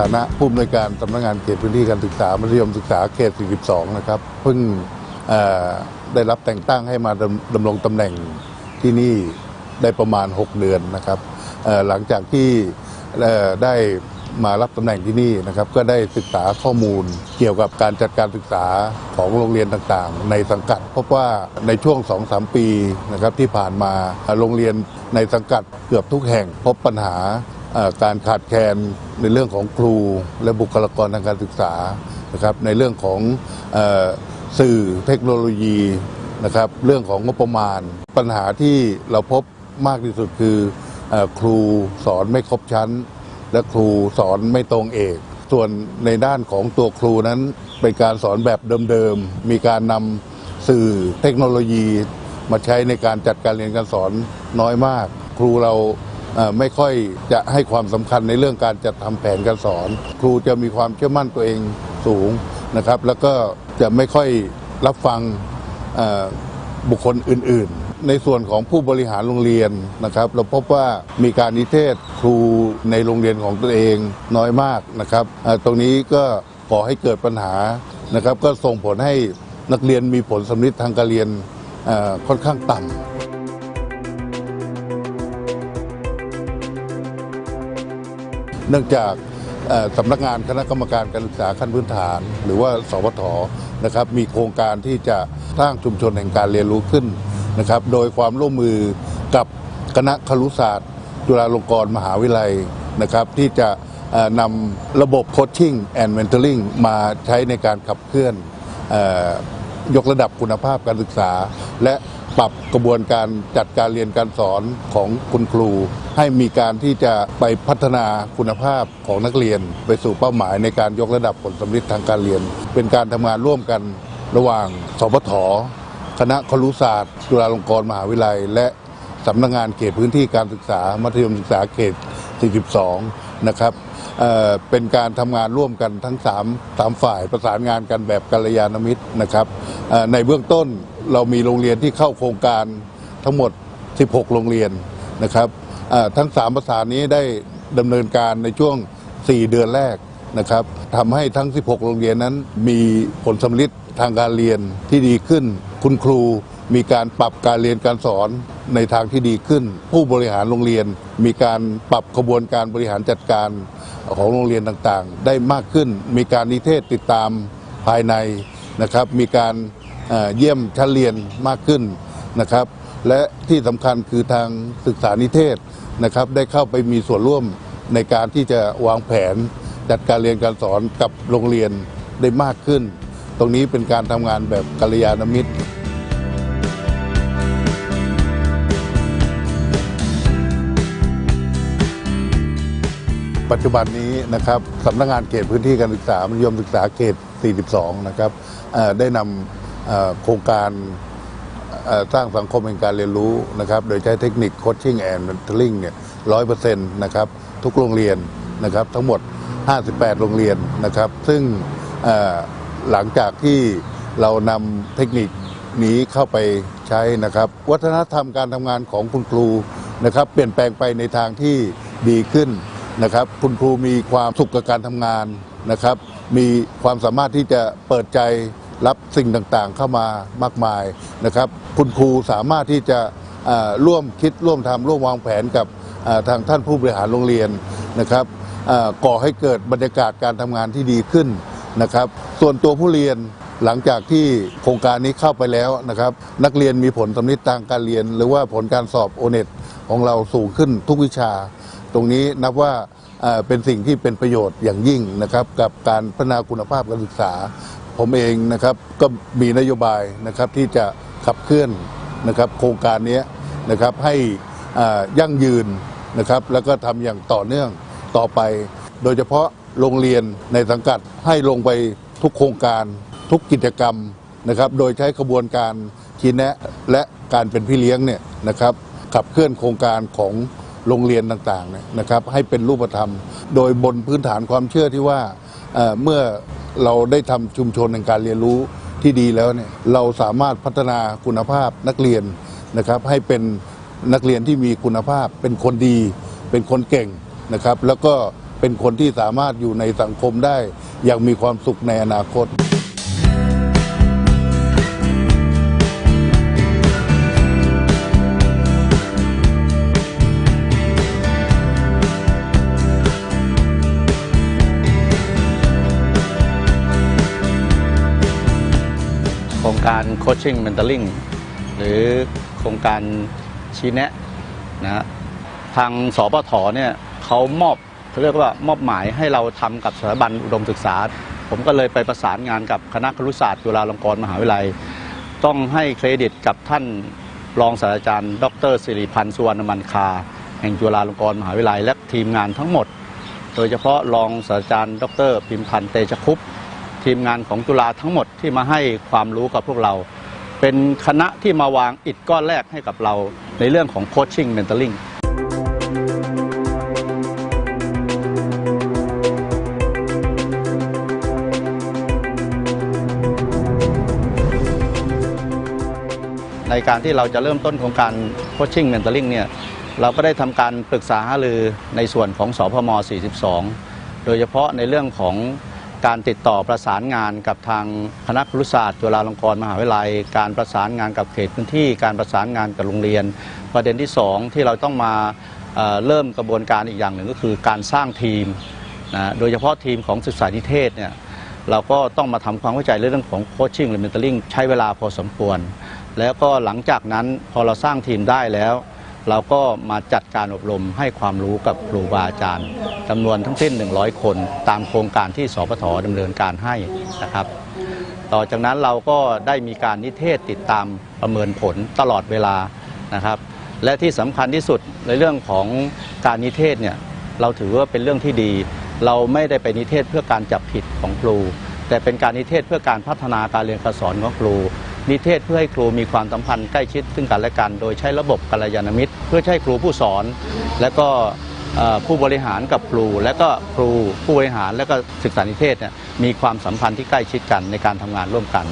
ฐานะผู้อำนวยการสำนักงานเขตพื้นที่การศึกษามัธยมศึกษาเขต 42 นะครับ เพิ่งได้รับแต่งตั้งให้มาดำรงตำแหน่งที่นี่ได้ประมาณ 6 เดือนนะครับหลังจากที่ได้มารับตำแหน่งที่นี่นะครับ ก็ได้ศึกษาข้อมูลเกี่ยวกับการจัดการศึกษาของโรงเรียนต่างๆ ในสังกัด พบว่าในช่วง 2-3 ปีนะครับที่ผ่านมาโรงเรียนในสังกัดเกือบทุกแห่งพบปัญหา การขาดแคลนในเรื่องของครูและบุคลากรทางการศึกษานะครับในเรื่องของอสื่อเทคโนโลยีนะครับเรื่องของงบประมาณ ปัญหาที่เราพบมากที่สุดคืออครูสอนไม่ครบชั้น และครูสอนไม่ตรงเอก ส่วนในด้านของตัวครูนั้นเป็นการสอนแบบเดิมๆ มีการนำสื่อเทคโนโลยี มาใช้ในการจัดการเรียนการสอนน้อยมาก ครูเรา ไม่ค่อยจะให้ความสำคัญในเรื่องการจัดทำแผนการสอน ครูจะมีความเชื่อมั่นตัวเองสูงนะครับ แล้วก็จะไม่ค่อยรับฟังบุคคลอื่น ๆ ในส่วนของผู้บริหารโรงเรียนนะครับ เราพบว่ามีการนิเทศครูในโรงเรียนของตัวเองน้อยมากนะครับ ตรงนี้ก็ก่อให้เกิดปัญหานะครับ ก็ส่งผลให้นักเรียนมีผลสำลิดทางการเรียนค่อนข้างต่ำ เนื่องจากสำนักงานคณะกรรมการการศึกษาขั้นพื้นฐาน หรือว่าสวทนะครับมีโครงการที่จะสร้างชุมชนแห่งการเรียนรู้ขึ้นนะครับโดยความร่วมมือกับคณะครุศาสตร์ จุฬาลงกรณ์มหาวิทยาลัยนะครับที่จะนำระบบโคชชิ่งแอนด์เมนเทอร์ลิงมาใช้ในการขับเคลื่อนอยกระดับคุณภาพการศึกษา และปรับกระบวนการจัดการเรียนการสอนของคุณครู ให้มีการที่จะไปพัฒนาคุณภาพของนักเรียน ไปสู่เป้าหมายในการยกระดับผลสำลิดทางการเรียน เป็นการทำงานร่วมกันระหว่างสพทคณะครุศาสตร์จุฬาลงกรณ์มหาวิทยาลัย และสำนักงานเขตพื้นที่การศึกษา มัธยมศึกษาเขต 42 นะครับเเป็นการทำงานร่วมกันทั้ง 3 3 ฝ่ายประสานงานกันแบบกัลยาณมิตรนะครับในเบื้องต้นเรามีโรงเรียนที่เข้าโครงการทั้งหมด 16 โรงเรียนนะครับ ทั้ง3ประสานี้ได้ดำเนินการในช่วง 4 เดือนแรกนะครับทำให้ทั้ง 16 โรงเรียนนั้น มีผลสำลิดทางการเรียนที่ดีขึ้น คุณครูมีการปรับการเรียนการสอนในทางที่ดีขึ้น ผู้บริหารโรงเรียน มีการปรับกระบวนการบริหารจัดการของโรงเรียนต่างๆ ได้มากขึ้น มีการนิเทศติดตามภายในนะครับ มีการเอ่อเยี่ยมชั้นเรียนมากขึ้นนะครับ และที่สำคัญคือทางศึกษานิเทศ นะครับได้เข้าไปมีส่วนร่วมในการที่จะวางแผน จัดการเรียนการสอนกับโรงเรียนได้มากขึ้น ตรงนี้เป็นการทำงานแบบกัลยาณมิตรปัจจุบันนี้นะครับสำนักงานเขตพื้นที่การศึกษามัธยมศึกษาเขต 42 นะครับได้นำโครงการ สร้างสังคมแห่งการเรียนรู้นะครับ โดยใช้เทคนิคโคชชิ่งแอนด์เทอร์ลิงเนี่ยร้อยเปอร์เซ็นต์นะครับ ทุกโรงเรียนนะครับ ทั้งหมด 58 โรงเรียนนะครับ ซึ่งหลังจากที่เรานำเทคนิคนี้เข้าไปใช้นะครับ วัฒนธรรมการทำงานของคุณครูนะครับ เปลี่ยนแปลงไปในทางที่ดีขึ้นนะครับ คุณครูมีความสุขกับการทำงานนะครับ มีความสามารถที่จะเปิดใจ รับสิ่งต่างๆเข้ามามากมายนะครับ คุณครูสามารถที่จะร่วมคิดร่วมทำร่วมวางแผนกับทางท่านผู้บริหารโรงเรียนนะครับก่อให้เกิดบรรยากาศการทำงานที่ดีขึ้นนะครับ ส่วนตัวผู้เรียนหลังจากที่โครงการนี้เข้าไปแล้วนะครับ นักเรียนมีผลสำนิดทางการเรียน หรือว่าผลการสอบโอเน็ตของเราสูงขึ้นทุกวิชา ตรงนี้นับว่าเป็นสิ่งที่เป็นประโยชน์อย่างยิ่งนะครับ กับการพัฒนาคุณภาพการศึกษา ผมเองนะครับก็มีนโยบายนะครับที่จะขับเคลื่อนนะครับโครงการนี้นะครับให้ยั่งยืนนะครับแล้วก็ทำอย่างต่อเนื่องต่อไป โดยเฉพาะโรงเรียนในสังกัดให้ลงไปทุกโครงการทุกกิจกรรมนะครับโดยใช้ขบวนการชี้แนะและการเป็นพี่เลี้ยงเนี่ยนะครับขับเคลื่อนโครงการของโรงเรียนต่างๆเนี่ยนะครับให้เป็นรูปธรรม โดยบนพื้นฐานความเชื่อที่ว่า เเมื่อเราได้ทำชุมชนในการเรียนรู้ที่ดีแล้วเนี่ยเราสามารถพัฒนาคุณภาพนักเรียนนะครับให้เป็นนักเรียนที่มีคุณภาพ เป็นคนดี เป็นคนเก่งนะครับ แล้วก็เป็นคนที่สามารถอยู่ในสังคมได้อย่างมีความสุขในอนาคต การโคชชิ่ง m มน t ลิงหรือโครงการชี้แนะนะทางสปทเนี่ยเขามอบเขาเรียกว่ามอบหมายให้เราทำกับสถาบันอุดมศึกษา ผมก็เลยไปประสานงานกับคณะครุศาสตร์จุฬาลงกรณ์มหาวิทยาลัย ต้องให้เครดิตกับท่านรองศาสตราจารย์ ดรสิริพันธ์สุวรรณมันคา แห่งจุฬาลงกรณ์มหาวิทยาลัย และทีมงานทั้งหมด โดยเฉพาะรองศาสตราจารย์ ดรพิมพันธ์เตชคุปต ทีมงานของจุฬาทั้งหมดที่มาให้ความรู้กับพวกเรา เป็นคณะที่มาวางอิฐก้อนแรกให้กับเราในเรื่องของโคชชิ่งเมนเทอร์ลิงในการที่เราจะเริ่มต้นโครงการโคชชิ่งเมนเทอร์ลิงเนี่ยเราก็ได้ทำการปรึกษาหารือในส่วนของสพม 42 โดยเฉพาะในเรื่องของ การติดต่อประสานงานกับทางคณะครุศาสตร์จุฬาลงกรณ์มหาวิทยาลัย การประสานงานกับเขตพื้นที่ การประสานงานกับโรงเรียน ประเด็นที่ 2 ที่เราต้องมาเเริ่มกระบวนการอีกอย่างหนึ่งก็คือการสร้างทีมนะโดยเฉพาะทีมของศึกษานิเทศเนี่ยเราก็ต้องมาทำความเข้าใจเรื่องของโคชชิ่งหรือเมนเทอร์ลิงใช้เวลาพอสมควร แล้วก็หลังจากนั้นพอเราสร้างทีมได้แล้ว เราก็มาจัดการอบรมให้ความรู้กับครูบาอาจารย์จำนวนทั้งสิ้น 100 คน ตามโครงการที่สปทดำเนินการให้นะครับ ต่อจากนั้นเราก็ได้มีการนิเทศติดตามประเมินผลตลอดเวลานะครับ และที่สำคัญที่สุดในเรื่องของการนิเทศเนี่ยเราถือว่าเป็นเรื่องที่ดี เราไม่ได้ไปนิเทศเพื่อการจับผิดของครู แต่เป็นการนิเทศเพื่อการพัฒนาการเรียนการสอนของครู นิเทศเพื่อให้ครูมีความสัมพันธ์ใกล้ชิดซึ่งกันและกัน โดยใช้ระบบกัลยาณมิตร เพื่อให้ครูผู้สอน และก็ผู้บริหารกับครู และก็ครูผู้บริหารและก็ศึกษานิเทศเนี่ยมีความสัมพันธ์ที่ใกล้ชิดกันในการทำงานร่วมกัน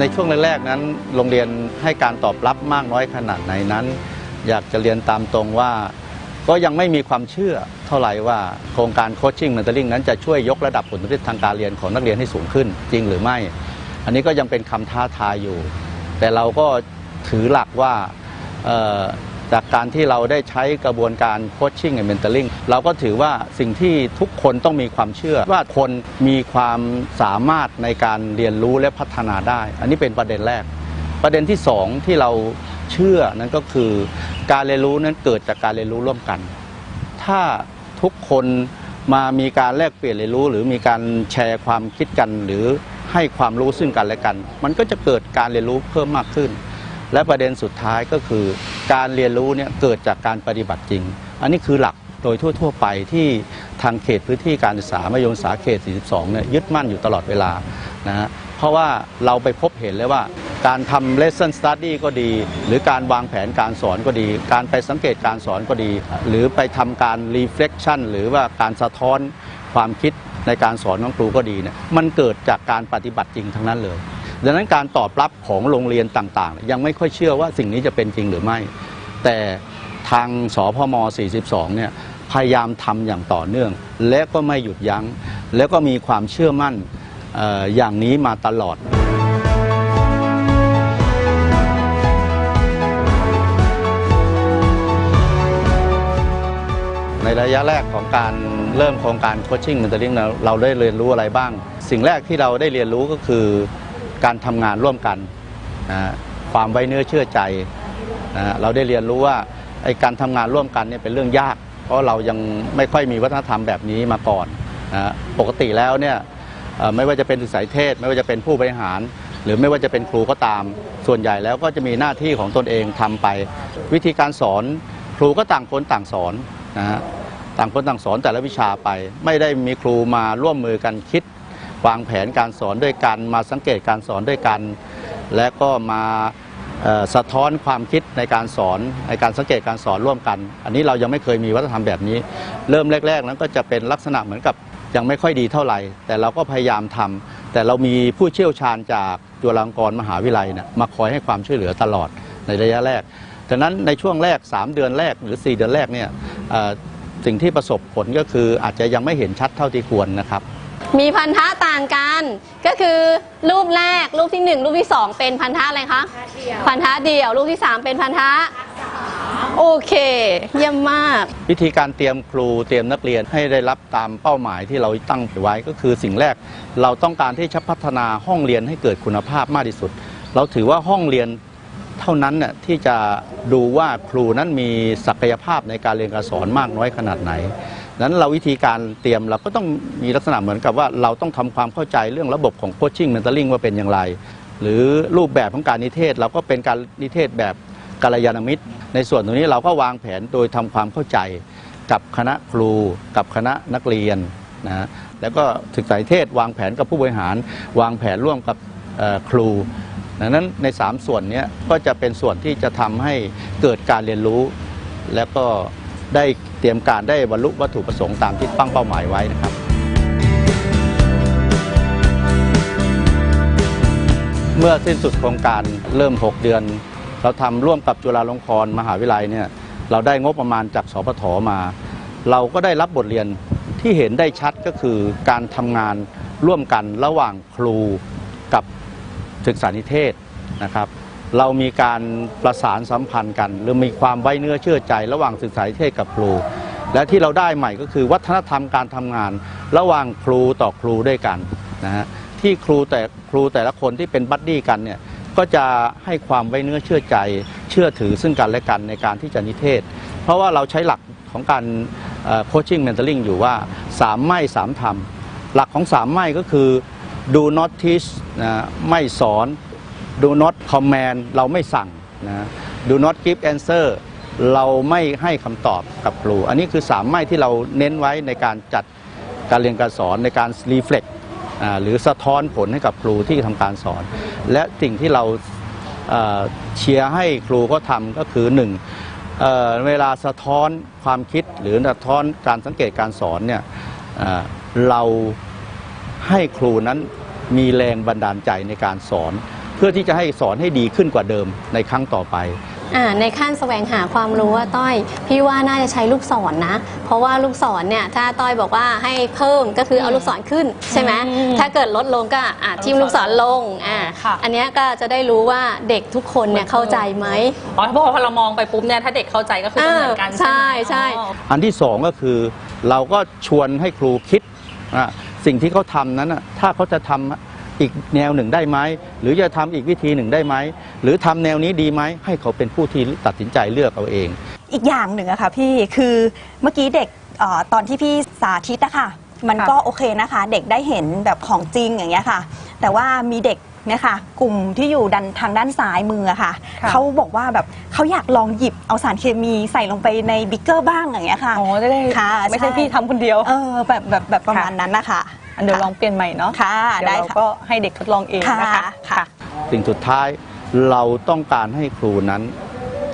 ในช่วงแรกๆนั้น โรงเรียนให้การตอบรับมากน้อยขนาดไหนนั้น อยากจะเรียนตามตรงว่า ก็ยังไม่มีความเชื่อเท่าไหร่ว่าโครงการโคชชิ่งเมนเทอร์ลิงนั้นจะช่วยยกระดับผลผลิตทางการเรียนของนักเรียนให้สูงขึ้น จริงหรือไม่ อันนี้ก็ยังเป็นคำท้าทายอยู่ แต่เราก็ถือหลักว่าจากการที่เราได้ใช้กระบวนการโคชชิ่งและเมนเทอร์ลิงเราก็ถือว่าสิ่งที่ทุกคนต้องมีความเชื่อ ว่าคนมีความสามารถในการเรียนรู้และพัฒนาได้ อันนี้เป็นประเด็นแรก ประเด็นที่สองที่เรา เชื่อนั้นก็คือการเรียนรู้นั้นเกิดจากการเรียนรู้ร่วมกัน ถ้าทุกคนมามีการแลกเปลี่ยนเรียนรู้ หรือมีการแชร์ความคิดกัน หรือให้ความรู้ซึ่งกันและกัน มันก็จะเกิดการเรียนรู้เพิ่มมากขึ้น และประเด็นสุดท้ายก็คือ การเรียนรู้เนี่ยเกิดจากการปฏิบัติจริง อันนี้คือหลักโดยทั่ว ๆ ไปที่ทางเขตพื้นที่การศึกษา มยมศึกษาเขต 42 เนี่ยยึดมั่นอยู่ตลอดเวลานะฮะ เพราะว่าเราไปพบเห็นเลยว่า การทำ lesson study ก็ดี หรือการวางแผนการสอนก็ดี การไปสังเกตการสอนก็ดี หรือไปทำการ reflection หรือว่าการสะท้อนความคิดในการสอนของครูก็ดีเนี่ยมันเกิดจากการปฏิบัติจริงทั้งนั้นเลย ดังนั้นการตอบรับของโรงเรียนต่างๆ ยังไม่ค่อยเชื่อว่าสิ่งนี้จะเป็นจริงหรือไม่ แต่ทางสพม 42 เนี่ยพยายามทำอย่างต่อเนื่อง และก็ไม่หยุดยัง้ง แล้วก็มีความเชื่อมั่น อย่างนี้มาตลอด ในระยะแรกของการเริ่มโครงการโคชชิ่งเมนเทอร์ลิงเราได้เรียนรู้อะไรบ้าง สิ่งแรกที่เราได้เรียนรู้ก็คือการทำงานร่วมกันนะความไว้เนื้อเชื่อใจนะเราได้เรียนรู้ว่าไอการทำงานร่วมกันเนี่ยเป็นเรื่องยาก เพราะเรายังไม่ค่อยมีวัฒนธรรมแบบนี้มาก่อนนะปกติแล้วเนี่ย ไม่ว่าจะเป็นศึกษานิเทศ ไม่ว่าจะเป็นผู้บริหาร หรือไม่ว่าจะเป็นครูก็ตาม ส่วนใหญ่แล้วก็จะมีหน้าที่ของตนเองทำไป วิธีการสอนครูก็ต่างคนต่างสอนนะฮะต่างคนต่างสอนแต่ละวิชาไป ไม่ได้มีครูมาร่วมมือกันคิด วางแผนการสอนด้วยกันมาสังเกตการสอนด้วยกัน และก็มาสะท้อนความคิดในการสอนในการสังเกตการสอนร่วมกัน อันนี้เรายังไม่เคยมีวัฒนธรรมแบบนี้ เริ่มแรก ๆ นั้นก็จะเป็นลักษณะเหมือนกับ ยังไม่ค่อยดีเท่าไหร่ แต่เราก็พยายามทำแต่เรามีผู้เชี่ยวชาญจากจุฬาลงกรณ์มหาวิทยาลัยเนี่ยมาคอยให้ความช่วยเหลือตลอดในระยะแรกดังนั้นในช่วงแรก 3 เดือนแรกหรือ 4 เดือนแรกเนี่ยสิ่งที่ประสบผลก็คืออาจจะยังไม่เห็นชัดเท่าที่ควรนะครับ มีพันธะต่างกันก็คือรูปแรกรูปที่หนึ่งรูปที่สองเป็นพันธะอะไรคะพันธะเดี่ยวรูปที่สามเป็นพันธะ โอเค เยี่ยมมาก วิธีการเตรียมครูเตรียมนักเรียนให้ได้รับตามเป้าหมายที่เราตั้งไว้ก็คือสิ่งแรกเราต้องการที่จะพัฒนาห้องเรียนให้เกิดคุณภาพมากที่สุด เราถือว่าห้องเรียนเท่านั้นน่ะที่จะดูว่าครูนั้นมีศักยภาพในการเรียนการสอนมากน้อยขนาดไหนนั้นเราวิธีการเตรียมเราก็ต้องมีลักษณะเหมือนกับว่าเราต้องทำความเข้าใจเรื่องระบบของโคชชิ่งเมนเทอร์ลิงว่าเป็นอย่างไร หรือรูปแบบของการนิเทศเราก็เป็นการนิเทศแบบ กัลยาณมิตร ในส่วนตรงนี้เราก็วางแผนโดยทำความเข้าใจกับคณะครู กับคณะนักเรียนนะฮะแล้วก็ศึกษานิเทศวางแผนกับผู้บริหาร วางแผนร่วมกับครูดังนั้นใน 3 ส่วนนี้ก็จะเป็นส่วนที่จะทำให้เกิดการเรียนรู้ แล้วก็ได้เตรียมการได้บรรลุวัตถุประสงค์ตามที่ตั้งเป้าหมายไว้นะครับ เมื่อสิ้นสุดโครงการเริ่ม 6 เดือน เราทำร่วมกับจุฬาลงกรณ์มหาวิทยาลัยเนี่ยเราได้งบประมาณจากสปทมา เราก็ได้รับบทเรียนที่เห็นได้ชัดก็คือการทำงานร่วมกันระหว่างครูกับศึกษานิเทศนะครับ เรามีการประสานสัมพันธ์กัน หรือมีความไว้เนื้อเชื่อใจ ระหว่างศึกษานิเทศกับครู และที่เราได้ใหม่ก็คือวัฒนธรรมการทำงาน ระหว่างครูต่อครูด้วยกันนะฮะที่ครูแต่ครูแต่ละคนที่เป็นบัดดี้กันเนี่ย ก็จะให้ความไว้เนื้อเชื่อใจ เชื่อถือซึ่งกันและกันในการที่จะนิเทศ เพราะว่าเราใช้หลักของการโคชชิ่งเมนเทอร์ลิงอยู่ว่าสามไม่สามทำหลักของสามไม่ก็คือ do not teach นะไม่สอน do not command เราไม่สั่งนะ do not give answer เราไม่ให้คำตอบกับครู อันนี้คือสามไม่ที่เราเน้นไว้ในการจัดการเรียนการสอนในการ reflect อ่า หรือสะท้อนผลให้กับครูที่ทำการสอน และสิ่งที่เราเชียร์ให้ครูก็ทำก็คือหนึ่งเอเวลาสะท้อนความคิดหรือสะท้อนการสังเกตการสอนเนี่ยเเราให้ครูนั้นมีแรงบันดาลใจในการสอน เพื่อที่จะให้สอนให้ดีขึ้นกว่าเดิมในครั้งต่อไป อ่าในขั้นแสวงหาความรู้ว่าต้อย พี่ว่าน่าจะใช้ลูกศรนะ เพราะว่าลูกศรเนี่ยถ้าต้อยบอกว่าให้เพิ่มก็คือเอาลูกศรขึ้นใช่ไหมอืมถ้าเกิดลดลงก็อ่าทิมลูกศรลงอ่าค่ะ อันเนี้ยก็จะได้รู้ว่าเด็กทุกคนเนี่ยเข้าใจไหมอ๋อเพราะว่าพอเรามองไปปุ๊บเนี่ยถ้าเด็กเข้าใจก็คือจะเหมือนกันใช่ไหมใช่ อ๋อ อันที่สองก็คือเราก็ชวนให้ครูคิดอะสิ่งที่เขาทำนั้นน่ะถ้าเขาจะทำอีกแนวหนึ่งได้ไหมหรือจะทำอีกวิธีหนึ่งได้ไหมหรือทำแนวนี้ดีไหมให้เขาเป็นผู้ที่ตัดสินใจเลือกเอาเอง อีกอย่างหนึ่งอะค่ะพี่คือเมื่อกี้เด็กเออตอนที่พี่สาธิตอะค่ะมันค่ะก็โอเคนะคะ เด็กได้เห็นแบบของจริงอย่างเงี้ยค่ะ แต่ว่ามีเด็กเนี่ยค่ะกลุ่มที่อยู่ดันทางด้านซ้ายมืออะค่ะค่ะ เขาบอกว่าแบบเขาอยากลองหยิบเอาสารเคมีใส่ลงไปในบิ๊กเกอร์บ้างอย่างเงี้ยค่ะอ๋อจะได้ค่ะไม่ใช่ใช่พี่ทำคนเดียวเออแบบแบบแบบประมาณค่ะนั้นนะคะอันเดี๋ยวลองเปลี่ยนใหม่เนาะค่ะเดี๋ยวได้เราค่ะก็ให้เด็กทดลองเองนะคะค่ะค่ะสิ่งสุดท้าย เราต้องการให้ครูนั้น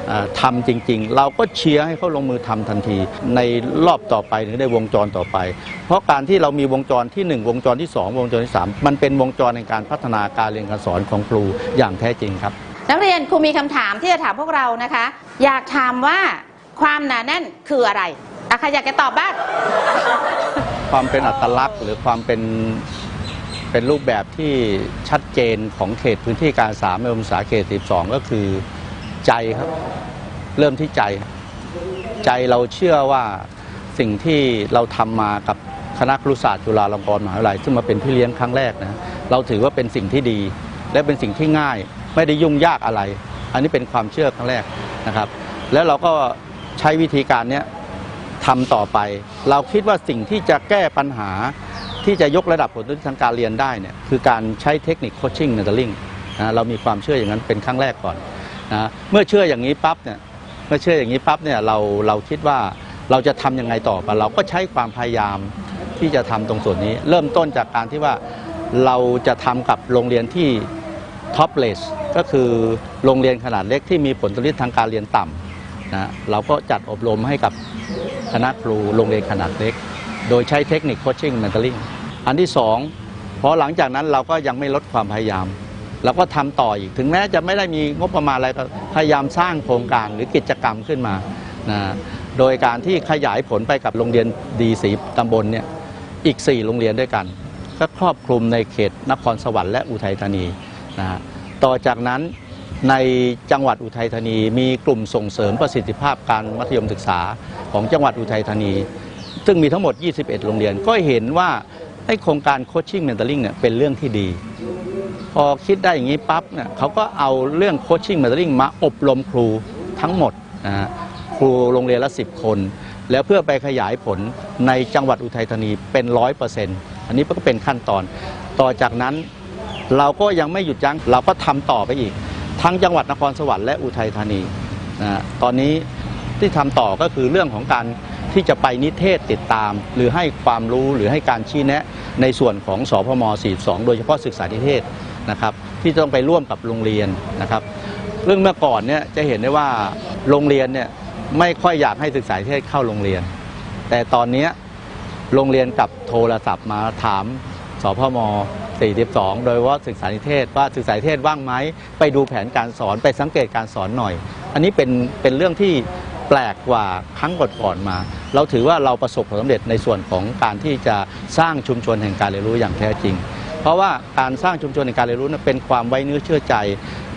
เอ่อทำจริงๆ เราก็เชียร์ให้เขาลงมือทำทันที ในรอบต่อไปหรือในวงจรต่อไป เพราะการที่เรามีวงจรที่ 1 วงจรที่ 2 วงจรที่ 3 มันเป็นวงจรในการพัฒนาการเรียนการสอนของครูอย่างแท้จริงครับ นักเรียนครูมีคำถามที่จะถามพวกเรานะคะ อยากถามว่าความหนาแน่นคืออะไรอะใครอยากจะตอบบ้างความเป็นอัตลักษณ์หรือความเป็น เป็นรูปแบบที่ชัดเจนของเขตพื้นที่การศึกษาในองศาเขต 12 ก็คือใจครับ เริ่มที่ใจ ใจเราเชื่อว่าสิ่งที่เราทำมากับคณะครุศาสตร์จุฬาลงกรณ์มหาวิทยาลัยซึ่งมาเป็นพี่เลี้ยงครั้งแรกนะเราถือว่าเป็นสิ่งที่ดี และเป็นสิ่งที่ง่าย ไม่ได้ยุ่งยากอะไร อันนี้เป็นความเชื่อครั้งแรกนะครับ แล้วเราก็ใช้วิธีการนี้ทำต่อไป เราคิดว่าสิ่งที่จะแก้ปัญหา ที่จะยกระดับผลทางการเรียนได้เนี่ยคือการใช้เทคนิคโคชชิ่งเนเทอร์ลิงนะเรามีความเชื่ออย่างนั้นเป็นครั้งแรกก่อนนะเมื่อเชื่ออย่างนี้ปั๊บเนี่ยเมื่อเชื่ออย่างนี้ปั๊บเนี่ยเราเราคิดว่าเราจะทำยังไงต่อไปเราก็ใช้ความพยายามที่จะทำตรงส่วนนี้ เริ่มต้นจากการที่ว่าเราจะทำกับโรงเรียนที่ท็อปเลสก็คือโรงเรียนขนาดเล็กที่มีผลผลิตทางการเรียนต่ำนะเราก็จัดอบรมให้กับคณะครูโรงเรียนขนาดเล็ก โดยใช้เทคนิคโคชชิ่งเมนเทอร์ลิงอันที่สองพอหลังจากนั้นเราก็ยังไม่ลดความพยายามเราก็ทำต่ออีกถึงแม้จะไม่ได้มีงบประมาณอะไรก็พยายามสร้างโครงการหรือกิจกรรมขึ้นมานะโดยการที่ขยายผลไปกับโรงเรียนดีสีตำบลเนี่ยอีก 4 โรงเรียนด้วยกัน ก็ครอบคลุมในเขตนครสวรรค์และอุทัยธานีนะต่อจากนั้นในจังหวัดอุทัยธานี มีกลุ่มส่งเสริมประสิทธิภาพการมัธยมศึกษาของจังหวัดอุทัยธานี ซึ่งมีทั้งหมด 21 โรงเรียน ก็เห็นว่าไอ้โครงการโคชชิ่งเมนเทอร์ลิงเนี่ยเป็นเรื่องที่ดี พอคิดได้อย่างนี้ปั๊บเนี่ยเขาก็เอาเรื่องโคชชิ่งเมนเทอร์ลิงมาอบรมครูทั้งหมดนะฮะครูโรงเรียนละ 10 คน แล้วเพื่อไปขยายผลในจังหวัดอุทัยธานีเป็นร้อยเปอร์เซ็นต์อันนี้ก็เป็นขั้นตอน ต่อจากนั้นเราก็ยังไม่หยุดยัง้งเราก็ทำต่อไปอีก ทั้งจังหวัดนครสวรรค์และอุทัยธานีนะตอนนี้ที่ทำต่อก็คือเรื่องของการ ที่จะไปนิเทศติดตาม หรือให้ความรู้หรือให้การชี้แนะ ในส่วนของสพม 42 โดยเฉพาะศึกษานิเทศนะครับที่ต้องไปร่วมกับโรงเรียนนะครับเรื่องเมื่อก่อนเนี่ยจะเห็นได้ว่าโรงเรียนเนี่ยไม่ค่อยอยากให้ศึกษานิเทศเข้าโรงเรียน แต่ตอนเนี้ยโรงเรียนกับโทรศัพท์มาถามสพม 42 โดยว่าศึกษานิเทศว่าศึกษานิเทศว่างไหมไปดูแผนการสอนไปสังเกตการสอนหน่อย อันนี้เป็นเป็นเรื่องที่ แปลกกว่าครั้งก่อนๆมา เราถือว่าเราประสบความสำเร็จในส่วนของการที่จะสร้างชุมชนแห่งการเรียนรู้อย่างแท้จริง เพราะว่าการสร้างชุมชนแห่งการเรียนรู้นั้นเป็นความไว้เนื้อเชื่อใจ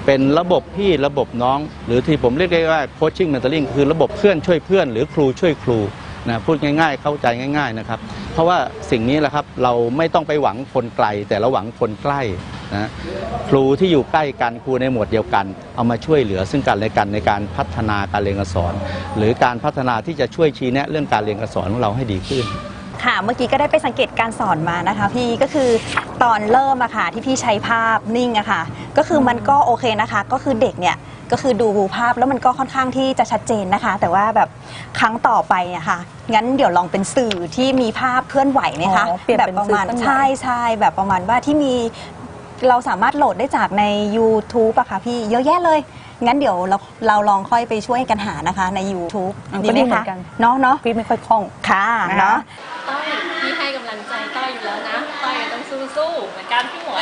เป็นระบบพี่ระบบน้อง หรือที่ผมเรียกได้ว่าโคชชิ่งเมนเทอร์ลิงคือระบบเพื่อนช่วยเพื่อน หรือครูช่วยครู นะพูดง่ายๆ เข้าใจง่าย ๆนะครับ เพราะว่าสิ่งนี้แหละครับเราไม่ต้องไปหวังคนไกล แต่เราหวังคนใกล้นะครูที่อยู่ใกล้กันครูในหมวดเดียวกัน เอามาช่วยเหลือซึ่งกันและกันในการพัฒนาการเรียนการสอน หรือการพัฒนาที่จะช่วยชี้แนะเรื่องการเรียนการสอนของเราให้ดีขึ้นค่ะเมื่อกี้ก็ได้ไปสังเกตการสอนมานะคะพี่ก็คือตอนเริ่มอะค่ะที่พี่ใช้ภาพนิ่งอะค่ะก็คือมันก็โอเคนะคะ ก็คือเด็กเนี่ย ก็คือดูภาพแล้วมันก็ค่อนข้างที่จะชัดเจนนะคะ แต่ว่าแบบครั้งต่อไปอะค่ะ งั้นเดี๋ยวลองเป็นสื่อที่มีภาพเคลื่อนไหวไหมคะ อ๋อเปลี่ยนแบบเป็นประมาณสื่อเคลื่อนไหว ใช่ใช่แบบประมาณว่าที่มีเราสามารถโหลดได้จากใน YouTube อะค่ะพี่เยอะแยะเลย งั้นเดี๋ยวเราเราลองค่อยไปช่วยกันหานะคะใน YouTube อืมดีไหมก็ดีเหมืคะอนกัน เนาะเนาะพี่ไม่ค่อยคล่อง ค่ะนะคะ เนาะ ต้อยพี่ให้กำลังใจต้อยอยู่แล้วนะต้อยต้อง สู้ๆเหมือนกันพี่หมวย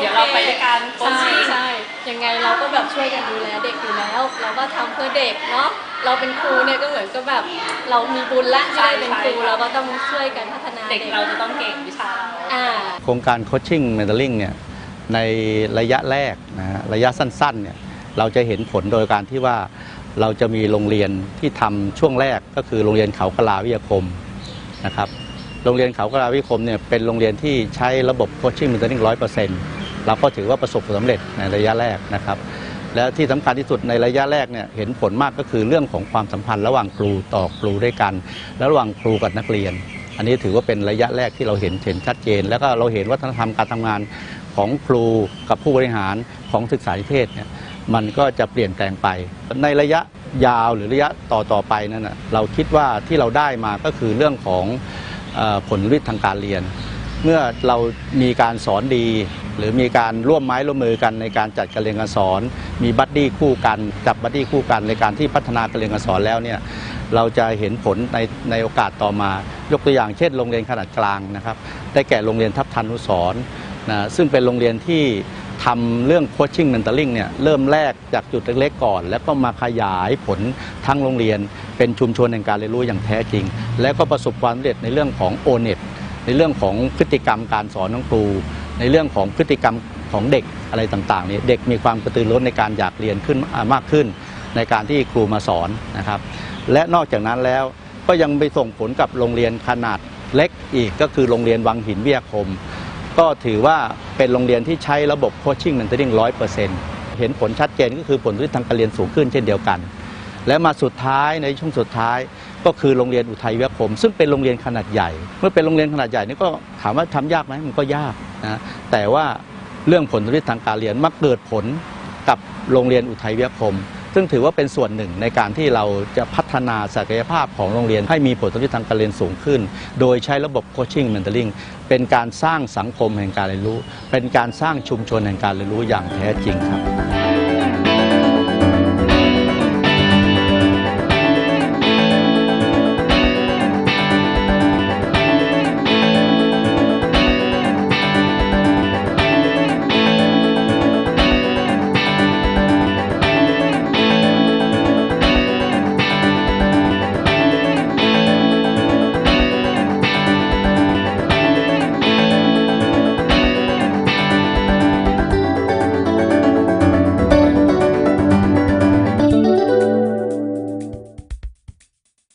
เดี๋ยวเราไปด้วยกันโคชใช่ชิ่ง ใช่ยังไงเราก็แบบช่วยกันดูแลเด็กอยู่แล้ว เราก็ทำเพื่อเด็กเนาะ เราเป็นครูเนี่ยก็เหมือนกับแบบเรามีบุญและที่ได้เป็นครูเราก็ต้องช่วยกันพัฒนาเด็กเราจะต้องเก่งวิชาเรา อ่า โครงการโคชชิ่งเมนเทอร์ลิงเนี่ยในระยะแรกนะฮะระยะสั้นๆเนี่ยเราจะเห็นผลโดยการที่ว่าเราจะมีโรงเรียนที่ทำช่วงแรกก็คือโรงเรียนเขากลาวิทยาคมนะครับ โรงเรียนเขากลาวิคมเนี่ยเป็นโรงเรียนที่ใช้ระบบโคชชิ่งเมนเทอร์ลิงร้อยเปอร์เซ็นต์เราก็ถือว่าประสบความสำเร็จในระยะแรกนะครับแล้วที่สำคัญที่สุดในระยะแรกเนี่ยเห็นผลมากก็คือเรื่องของความสัมพันธ์ระหว่างครูต่อครูด้วยกัน และระหว่างครูกับนักเรียน อันนี้ถือว่าเป็นระยะแรกที่เราเห็นเห็นชัดเจน แล้วก็เราเห็นวัฒนธรรมการทำงานของครูกับผู้บริหารของศึกษาธิเทศเนี่ยมันก็จะเปลี่ยนแปลงไป ในระยะยาวหรือระยะต่อต่อไปนั่นนะเราคิดว่าที่เราได้มาก็คือเรื่องของ ผลลัพธ์ทางการเรียน เมื่อเรามีการสอนดี หรือมีการร่วมไม้ร่วมมือกันในการจัดการเรียนการสอน มีบัดดี้คู่กันจับบัดดี้คู่กันในการที่พัฒนาการเรียนการสอนแล้วเนี่ยเราจะเห็นผลในในโอกาสต่อมา ยกตัวอย่างเช่นโรงเรียนขนาดกลางนะครับได้แก่โรงเรียนทับทันนุสรนะซึ่งเป็นโรงเรียนที่ ทำเรื่องโคชชิ่งเมนเทอร์ลิงเนี่ยเริ่มแรกจากจุดเล็กๆก่อน แล้วก็มาขยายผลทั้งโรงเรียน เป็นชุมชนแห่งการเรียนรู้อย่างแท้จริง และก็ประสบความสำเร็จในเรื่องของโอเน็ตในเรื่องของพฤติกรรมการสอนของครู ในเรื่องของพฤติกรรมของเด็กอะไรต่างๆเนี่ยเด็กมีความกระตือรือร้นในการอยากเรียนขึ้นมากขึ้น ในการที่ครูมาสอนนะครับ และนอกจากนั้นแล้วก็ยังไปส่งผลกับโรงเรียนขนาดเล็กอีกก็คือโรงเรียนวังหินวิทยาคม ก็ถือว่าเป็นโรงเรียนที่ใช้ระบบโคชชิ่งเมนเทอร์ลิงร้อยเปอร์เซ็นต์เห็นผลชัดเจนก็คือผลที่ทางการเรียนสูงขึ้นเช่นเดียวกัน และมาสุดท้ายในช่วงสุดท้ายก็คือโรงเรียนอุทัยวิทยาคม ซึ่งเป็นโรงเรียนขนาดใหญ่ เมื่อเป็นโรงเรียนขนาดใหญ่นี่ก็ถามว่าทำยากไหมมันก็ยากนะแต่ว่าเรื่องผลลัพธ์ทางการเรียนมาเกิดผลกับโรงเรียนอุทัยวิทยาคม ซึ่งถือว่าเป็นส่วนหนึ่งในการที่เราจะพัฒนาศักยภาพของโรงเรียนให้มีผลลัพธ์ทางการเรียนสูงขึ้น โดยใช้ระบบโคชชิ่งเมนเทอร์ลิง เป็นการสร้างสังคมแห่งการเรียนรู้ เป็นการสร้างชุมชนแห่งการเรียนรู้อย่างแท้จริงครับ